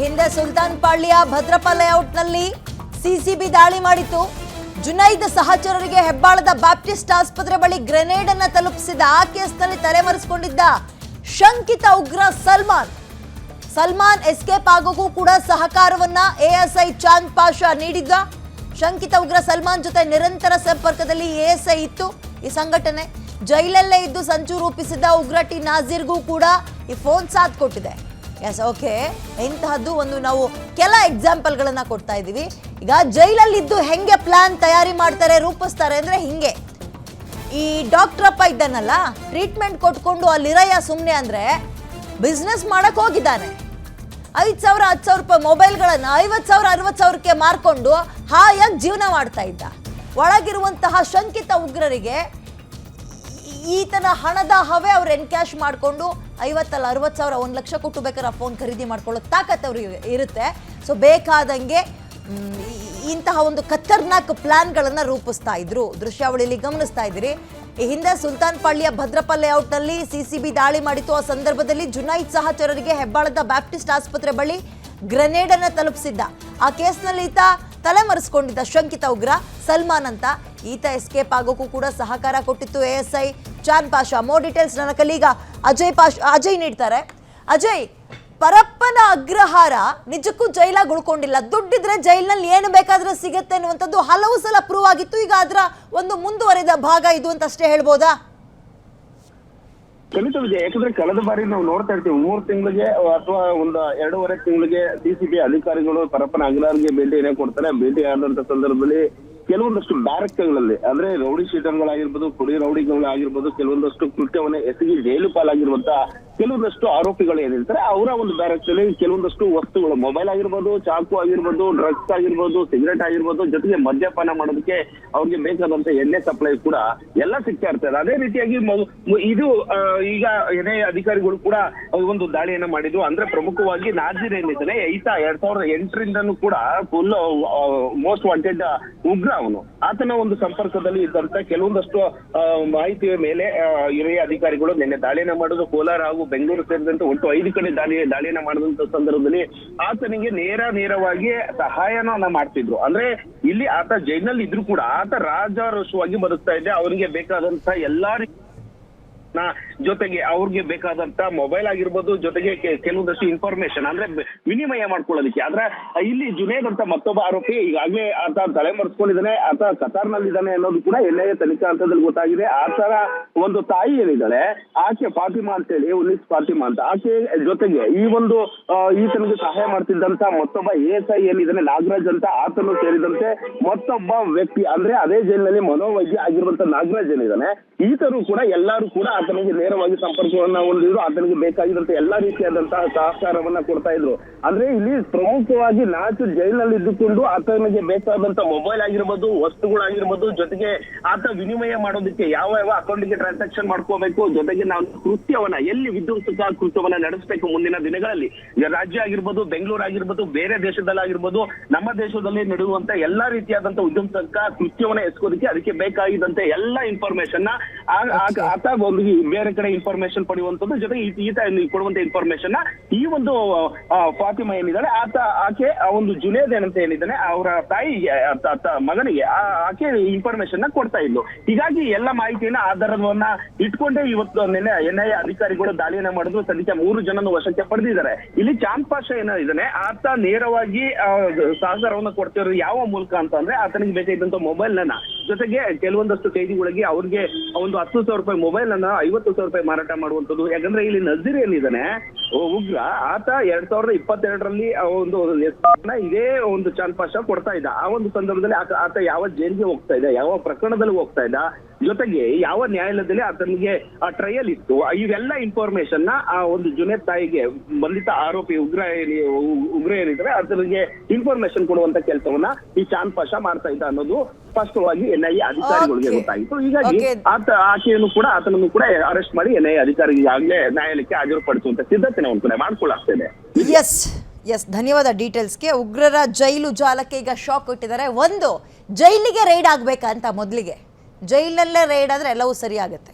ಹಿಂದೆ ಸುಲ್ತಾನ್ ಪಾಳ್ಯ ಭದ್ರಪ್ಪ ಲೇಔಟ್ನಲ್ಲಿ ಸಿಸಿಬಿ ದಾಳಿ ಮಾಡಿತ್ತು. ಜುನೈದ್ ಸಹಚರರಿಗೆ ಹೆಬ್ಬಾಳದ ಬ್ಯಾಪ್ಟಿಸ್ಟ್ ಆಸ್ಪತ್ರೆ ಬಳಿ ಗ್ರೆನೇಡ್ ಅನ್ನ ತಲುಪಿಸಿದ ಆ ಕೇಸ್ನಲ್ಲಿ ತಲೆಮರೆಸಿಕೊಂಡಿದ್ದ ಶಂಕಿತ ಉಗ್ರ ಸಲ್ಮಾನ್. ಸಲ್ಮಾನ್ ಎಸ್ಕೇಪ್ ಆಗೋಕ್ಕೂ ಕೂಡ ಸಹಕಾರವನ್ನ ಎಎಸ್ಐ ಚಾಂದ್ ಪಾಷಾ ನೀಡಿದ್ದ. ಶಂಕಿತ ಉಗ್ರ ಸಲ್ಮಾನ್ ಜೊತೆ ನಿರಂತರ ಸಂಪರ್ಕದಲ್ಲಿ ಎಎಸ್ಐ ಇತ್ತು. ಈ ಸಂಘಟನೆ ಜೈಲಲ್ಲೇ ಇದ್ದು ಸಂಚು ರೂಪಿಸಿದ್ದ ಉಗ್ರ ಟಿ ನಾಜೀರ್ಗೂ ಕೂಡ ಈ ಫೋನ್ ಸಾಥ್ ಕೊಟ್ಟಿದೆ. ಎಸ್ ಓಕೆ ಇಂತಹದ್ದು ಒಂದು ನಾವು ಕೆಲ ಎಕ್ಸಾಂಪಲ್ಗಳನ್ನು ಕೊಡ್ತಾ ಇದ್ದೀವಿ. ಈಗ ಜೈಲಲ್ಲಿದ್ದು ಹೆಂಗೆ ಪ್ಲಾನ್ ತಯಾರಿ ಮಾಡ್ತಾರೆ, ರೂಪಿಸ್ತಾರೆ ಅಂದ್ರೆ ಹಿಂಗೆ. ಈ ಡಾಕ್ಟ್ರಪ್ಪ ಇದ್ದಾನಲ್ಲ ಟ್ರೀಟ್ಮೆಂಟ್ ಕೊಟ್ಕೊಂಡು ಅಲ್ಲಿರಯ್ಯ ಸುಮ್ಮನೆ ಅಂದ್ರೆ ಬಿಸ್ನೆಸ್ ಮಾಡಕ್ ಹೋಗಿದ್ದಾನೆ. ಐದು ಸಾವಿರ ಹತ್ತು ಸಾವಿರ ರೂಪಾಯಿ ಮೊಬೈಲ್ಗಳನ್ನು ಐವತ್ತು ಸಾವಿರ ಅರವತ್ತು ಸಾವಿರಕ್ಕೆ ಮಾರ್ಕೊಂಡು ಹಾಯಾಗಿ ಜೀವನ ಮಾಡ್ತಾ ಇದ್ದ. ಒಳಗಿರುವಂತಹ ಶಂಕಿತ ಉಗ್ರರಿಗೆ ಈತನ ಹಣದ ಹವೆ ಅವ್ರು ಎನ್ಕ್ಯಾಶ್ ಮಾಡಿಕೊಂಡು ಐವತ್ತಲ್ಲ ಅರವತ್ತು ಸಾವಿರ, ಒಂದು ಲಕ್ಷ ಕೊಟ್ಟು ಬೇಕಾದ್ರೆ ಫೋನ್ ಖರೀದಿ ಮಾಡ್ಕೊಳ್ಳೋ ತಾಕತ್ ಅವ್ರಿಗೆ ಇರುತ್ತೆ. ಸೊ ಬೇಕಾದಂಗೆ ಇಂತಹ ಒಂದು ಖತರ್ನಾಕ್ ಪ್ಲಾನ್ಗಳನ್ನು ರೂಪಿಸ್ತಾ ಇದ್ರು. ದೃಶ್ಯಾವಳಿಯಲ್ಲಿ ಗಮನಿಸ್ತಾ ಇದ್ದೀರಿ. ಈ ಹಿಂದೆ ಸುಲ್ತಾನ್ ಪಾಳ್ಯ ಭದ್ರಪ್ಪ ಲೇಔಟ್ನಲ್ಲಿ ಸಿ ಸಿ ಬಿ ದಾಳಿ ಮಾಡಿತ್ತು. ಆ ಸಂದರ್ಭದಲ್ಲಿ ಜುನೈದ್ ಸಹಚರರಿಗೆ ಹೆಬ್ಬಾಳದ ಬ್ಯಾಪ್ಟಿಸ್ಟ್ ಆಸ್ಪತ್ರೆ ಬಳಿ ಗ್ರೆನೇಡ್ ಅನ್ನು ತಲುಪಿಸಿದ್ದ. ಆ ಕೇಸ್ನಲ್ಲಿ ಈತ ತಲೆಮರೆಸ್ಕೊಂಡಿದ್ದ ಶಂಕಿತ ಉಗ್ರ ಸಲ್ಮಾನ್ ಅಂತ. ಈತ ಎಸ್ಕೇಪ್ ಆಗೋಕ್ಕೂ ಕೂಡ ಸಹಕಾರ ಕೊಟ್ಟಿತ್ತು A Chand Pasha more details ನನ್ನ ಕಲೀಗ ಅಜಯ್ ಪಾಷ್, ಅಜಯ್ ನೀಡ್ತಾರೆ. ಅಜಯ್, ಪರಪ್ಪನ ಅಗ್ರಹಾರ ನಿಜಕ್ಕೂ ಜೈಲಾಗಿ ಉಳ್ಕೊಂಡಿಲ್ಲ. ದುಡ್ಡಿದ್ರೆ ಜೈಲಿನಲ್ಲಿ ಏನು ಬೇಕಾದ್ರೂ ಸಿಗುತ್ತೆ ಅನ್ನುವಂಥದ್ದು ಹಲವು ಸಲ ಪ್ರೂವ್ ಆಗಿತ್ತು. ಈಗ ಅದರ ಒಂದು ಮುಂದುವರೆದ ಭಾಗ ಇದು ಅಂತ ಅಷ್ಟೇ ಹೇಳ್ಬೋದಾ? ಖಂಡಿತ ವಿಜಯ್, ಯಾಕಂದ್ರೆ ಕಳೆದ ಬಾರಿ ನಾವು ನೋಡ್ತಾ ಇರ್ತೀವಿ, ಮೂರು ತಿಂಗಳಿಗೆ ಅಥವಾ ಒಂದು ಎರಡೂವರೆ ತಿಂಗಳಿಗೆ ಡಿಸಿಪಿ ಅಧಿಕಾರಿಗಳು ಪರಪ್ಪನ ಅಗ್ರಹಾರಿಗೆ ಏನೇ ಕೊಡ್ತಾರೆ. ಭೇಟಿ ಆದಂತ ಸಂದರ್ಭದಲ್ಲಿ ಕೆಲವೊಂದಷ್ಟು ಬ್ಯಾರಕ್ಗಳಲ್ಲಿ ಅಂದ್ರೆ ರೌಡಿ ಶೀಟರ್ಗಳಾಗಿರ್ಬೋದು ಕುಡಿ ರೌಡಿಗಳಾಗಿರ್ಬೋದು ಕೆಲವೊಂದಷ್ಟು ಕೃತ್ಯವನ್ನ ಎಸಗಿ ಜೈಲು ಪಾಲಾಗಿರುವಂತ ಕೆಲವೊಂದಷ್ಟು ಆರೋಪಿಗಳು ಏನಿರ್ತಾರೆ, ಅವರ ಒಂದು ಬ್ಯಾರಕ್ಸ್ ಅಲ್ಲಿ ಕೆಲವೊಂದಷ್ಟು ವಸ್ತುಗಳು ಮೊಬೈಲ್ ಆಗಿರ್ಬೋದು, ಚಾಕು ಆಗಿರ್ಬೋದು ಡ್ರಗ್ಸ್ ಆಗಿರ್ಬೋದು ಸಿಗರೆಟ್ ಆಗಿರ್ಬೋದು, ಜೊತೆಗೆ ಮದ್ಯಪಾನ ಮಾಡೋದಕ್ಕೆ ಅವ್ರಿಗೆ ಬೇಕಾದಂತ ಎಣ್ಣೆ ಸಪ್ಲೈ ಕೂಡ ಎಲ್ಲ ಸಿಗ್ತಾ ಇರ್ತದೆ. ಅದೇ ರೀತಿಯಾಗಿ ಇದು ಈಗ ಏನೇ ಅಧಿಕಾರಿಗಳು ಕೂಡ ಒಂದು ದಾಳಿಯನ್ನ ಮಾಡಿದ್ರು ಅಂದ್ರೆ ಪ್ರಮುಖವಾಗಿ ನಾಜಿರ್ ಏನಿದ್ದಾನೆ ಈತ ಎರಡ್ ಸಾವಿರದ ಎಂಟರಿಂದನೂ ಕೂಡ ಫುಲ್ ಮೋಸ್ಟ್ ವಾಂಟೆಡ್ ಉಗ್ರ ಅವನು. ಆತನ ಒಂದು ಸಂಪರ್ಕದಲ್ಲಿ ಇದ್ದಂತ ಕೆಲವೊಂದಷ್ಟು ಮಾಹಿತಿಯ ಮೇಲೆ ಹಿರಿಯ ಅಧಿಕಾರಿಗಳು ನಿನ್ನೆ ದಾಳಿಯನ್ನ ಮಾಡೋದು ಕೋಲಾರ ಹಾಗೂ ಬೆಂಗಳೂರು ಸೇರಿದಂತೆ ಒಟ್ಟು ಐದು ಕಡೆ ದಾಳಿ, ದಾಳಿಯನ್ನ ಮಾಡಿದಂತ ಸಂದರ್ಭದಲ್ಲಿ ಆತನಿಗೆ ನೇರ ನೇರವಾಗಿ ಸಹಾಯನ ಮಾಡ್ತಿದ್ರು. ಅಂದ್ರೆ ಇಲ್ಲಿ ಆತ ಜೈಲಿನಲ್ಲಿ ಇದ್ರು ಕೂಡ ಆತ ರಾಜಾರೋಷವಾಗಿ ಬದುಕ್ತಾ ಇದ್ದೆ. ಅವನಿಗೆ ಬೇಕಾದಂತ ಎಲ್ಲಾ ರೀ- ನ ಜೊತೆಗೆ ಅವ್ರಿಗೆ ಬೇಕಾದಂತ ಮೊಬೈಲ್ ಆಗಿರ್ಬೋದು, ಜೊತೆಗೆ ಕೆಲವೊಂದಷ್ಟು ಇನ್ಫಾರ್ಮೇಶನ್ ಅಂದ್ರೆ ವಿನಿಮಯ ಮಾಡ್ಕೊಳ್ಳೋದಕ್ಕೆ. ಆದ್ರೆ, ಇಲ್ಲಿ ಜುನೇದ್ ಅಂತ ಮತ್ತೊಬ್ಬ ಆರೋಪಿ ಈಗಾಗಲೇ ಆತ ತಲೆ ಮರೆಸ್ಕೊಂಡಿದ್ದಾನೆ ಆತ ಕತಾರ್ನಲ್ಲಿದ್ದಾನೆ ಅನ್ನೋದು ಕೂಡ ಎಲ್ಲೇ ತನಿಖಾ ಹಂತದಲ್ಲಿ ಗೊತ್ತಾಗಿದೆ. ಆತರ ಒಂದು ತಾಯಿ ಏನಿದ್ದಾಳೆ, ಆಕೆ ಫಾತಿಮಾ ಅಂತೇಳಿ, ಉನ್ನಿಸ್ ಫಾತಿಮಾ ಅಂತ. ಆಕೆ ಜೊತೆಗೆ ಈ ಒಂದು ಈತನಿಗೆ ಸಹಾಯ ಮಾಡ್ತಿದ್ದಂತ ಮತ್ತೊಬ್ಬ ಎ ಎಸ್ ಐ ಏನಿದ್ದಾನೆ, ನಾಗರಾಜ್ ಅಂತ ಆತನು ಸೇರಿದಂತೆ ಮತ್ತೊಬ್ಬ ವ್ಯಕ್ತಿ, ಅಂದ್ರೆ ಅದೇ ಜೈಲಿನಲ್ಲಿ ಮನೋವೈದ್ಯ ಆಗಿರುವಂತ ನಾಗರಾಜ್ ಏನಿದ್ದಾನೆ, ಈತರು ಕೂಡ ಎಲ್ಲರೂ ಕೂಡ ಆತನಿಗೆ ನೇರವಾಗಿ ಸಂಪರ್ಕವನ್ನ ಹೊಂದಿದ್ರು ಆತನಿಗೆ ಬೇಕಾಗಿದ್ದಂತ ಎಲ್ಲಾ ರೀತಿಯಾದಂತಹ ಸಹಕಾರವನ್ನ ಕೊಡ್ತಾ ಇದ್ರು. ಅಂದ್ರೆ ಇಲ್ಲಿ ಪ್ರಮುಖವಾಗಿ ನಾಚು ಜೈಲಿನಲ್ಲಿ ಇದ್ದುಕೊಂಡು ಆತನಿಗೆ ಬೇಕಾದಂತ ಮೊಬೈಲ್ ಆಗಿರ್ಬೋದು, ವಸ್ತುಗಳಾಗಿರ್ಬೋದು, ಜೊತೆಗೆ ಆತ ವಿನಿಮಯ ಮಾಡೋದಕ್ಕೆ ಯಾವ ಯಾವ ಅಕೌಂಟ್ಗೆ ಟ್ರಾನ್ಸಾಕ್ಷನ್ ಮಾಡ್ಕೋಬೇಕು, ಜೊತೆಗೆ ನಾವು ಕೃತ್ಯವನ್ನ ಎಲ್ಲಿ ವಿಧ್ವಂಸಕ ಕೃತ್ಯವನ್ನ ನಡೆಸಬೇಕು ಮುಂದಿನ ದಿನಗಳಲ್ಲಿ. ರಾಜ್ಯ ಆಗಿರ್ಬೋದು, ಬೆಂಗಳೂರು ಆಗಿರ್ಬೋದು, ಬೇರೆ ದೇಶದಲ್ಲಾಗಿರ್ಬೋದು ನಮ್ಮ ದೇಶದಲ್ಲಿ ನಡೆಯುವಂತ ಎಲ್ಲಾ ರೀತಿಯಾದಂತ ವಿಧ್ವಂಸಕ ಕೃತ್ಯವನ್ನ ಎಸ್ಕೋದಕ್ಕೆ ಅದಕ್ಕೆ ಬೇಕಾಗಿದ್ದಂತೆ ಎಲ್ಲಾ ಇನ್ಫಾರ್ಮೇಶನ್ ಆತ ಒಂದು ಬೇರೆ ಕಡೆ ಇನ್ಫಾರ್ಮೇಶನ್ ಪಡೆಯುವಂತದ್ದು ಜೊತೆಗೆ ಈತ- ಕೊಡುವಂತ ಇನ್ಫಾರ್ಮೇಶನ್ನ ಈ ಒಂದು ಫಾತಿಮಾ ಏನಿದ್ದಾಳೆ, ಆತ, ಆಕೆ, ಆ ಒಂದು ಜುನೇದ್ ಏನಂತ ಏನಿದ್ದಾನೆ ಅವರ ತಾಯಿಗೆ ಮಗನಿಗೆ ಆಕೆ ಇನ್ಫಾರ್ಮೇಶನ್ನ ಕೊಡ್ತಾ ಇದ್ಲು. ಹೀಗಾಗಿ ಎಲ್ಲ ಮಾಹಿತಿಯನ್ನ, ಆಧಾರವನ್ನ ಇಟ್ಕೊಂಡೇ ಇವತ್ತು ನಿನ್ನೆ ಎನ್ ಐ ಅಧಿಕಾರಿಗಳು ದಾಳಿಯನ್ನ ಮಾಡಿದ್ರು. ಸದ್ಯಕ್ಕೆ ಮೂರು ಜನನ ವಶಕ್ಕೆ ಪಡೆದಿದ್ದಾರೆ. ಇಲ್ಲಿ ಚಾಂದ್ ಪಾಷಾ ಏನೋ ಇದ್ದಾನೆ, ಆತ ನೇರವಾಗಿ ಸಹಕಾರವನ್ನು ಕೊಡ್ತಿರೋದು ಯಾವ ಮೂಲಕ ಅಂತ ಅಂದ್ರೆ, ಆತನಿಗೆ ಬೇಕಾಗಿದ್ದಂತ ಮೊಬೈಲ್ ನನ್ನ ಜೊತೆಗೆ ಕೆಲವೊಂದಷ್ಟು ಕೈದಿಗಳಿಗೆ ಅವ್ರಿಗೆ ಒಂದು ಹತ್ತು ಸಾವಿರ ರೂಪಾಯಿ ಮೊಬೈಲ್ ಅನ್ನ ಐವತ್ತು ಸಾವಿರ ರೂಪಾಯಿ ಮಾರಾಟ ಮಾಡುವಂತದ್ದು ಯಾಕಂದ್ರೆ ಇಲ್ಲಿ ನಜೀರ್ ಏನಿದ್ದಾನೆ ಉಗ್ರ. ಆತ ಎರಡ್ ಸಾವಿರದ ಇಪ್ಪತ್ತೆರಡರಲ್ಲಿ ಒಂದು ಇದೇ ಒಂದು ಚಾಂದ್ ಪಾಶ ಕೊಡ್ತಾ ಇದ್ದ. ಆ ಒಂದು ಸಂದರ್ಭದಲ್ಲಿ ಆತ ಆತ ಯಾವ ಜೈಲ್ಗೆ ಹೋಗ್ತಾ ಇದ್ದ, ಯಾವ ಪ್ರಕರಣದಲ್ಲಿ ಹೋಗ್ತಾ ಇದ್ದ, ಜೊತೆಗೆ ಯಾವ ನ್ಯಾಯಾಲಯದಲ್ಲಿ ಆತನಿಗೆ ಆ ಟ್ರಯಲ್ ಇತ್ತು, ಇವೆಲ್ಲ ಇನ್ಫಾರ್ಮೇಶನ್ನ ಆ ಒಂದು ಜುನೇದ್ ತಾಯಿಗೆ ಬಂಧಿತ ಆರೋಪಿ ಉಗ್ರ ಉಗ್ರ ಏನಿದ್ರೆ, ಆತನಿಗೆ ಇನ್ಫಾರ್ಮೇಶನ್ ಕೊಡುವಂತ ಕೆಲಸವನ್ನ ಈ ಚಾನ್ ಪಾಶ ಮಾಡ್ತಾ ಇದ್ದ ಅನ್ನೋದು ಸ್ಪಷ್ಟವಾಗಿ ಎನ್ ಐ ಅಧಿಕಾರಿಗಳಿಗೆ. ಗೊತ್ತಾಗಿತ್ತು ಹೀಗಾಗಿ ಆತ ಆಕೆಯನ್ನು ಕೂಡ ಆತನನ್ನು ಕೂಡ ಅರೆಸ್ಟ್ ಮಾಡಿ ಎನ್ ಐ ಅಧಿಕಾರಿಗಾಗಲೇ ನ್ಯಾಯಾಲಯಕ್ಕೆ ಹಾಜರುಪಡಿಸುವಂತ ಸಿದ್ಧತೆ ಒಂದು ಕಡೆ ಮಾಡ್ಕೊಳ್ಳಾಗ್ತದೆ ಎಸ್ ಎಸ್ ಧನ್ಯವಾದ ಡೀಟೇಲ್ಸ್ಗೆ ಉಗ್ರರ ಜೈಲು ಜಾಲಕ್ಕೆ ಈಗ ಶಾಕ್ ಕೊಟ್ಟಿದ್ದಾರೆ. ಒಂದು ಜೈಲಿಗೆ ರೈಡ್ ಆಗ್ಬೇಕಂತ ಮೊದಲಿಗೆ? ಜೈಲಲ್ಲೇ ರೈಡ್ ಆದ್ರೆ ಎಲ್ಲವೂ ಸರಿ ಆಗುತ್ತೆ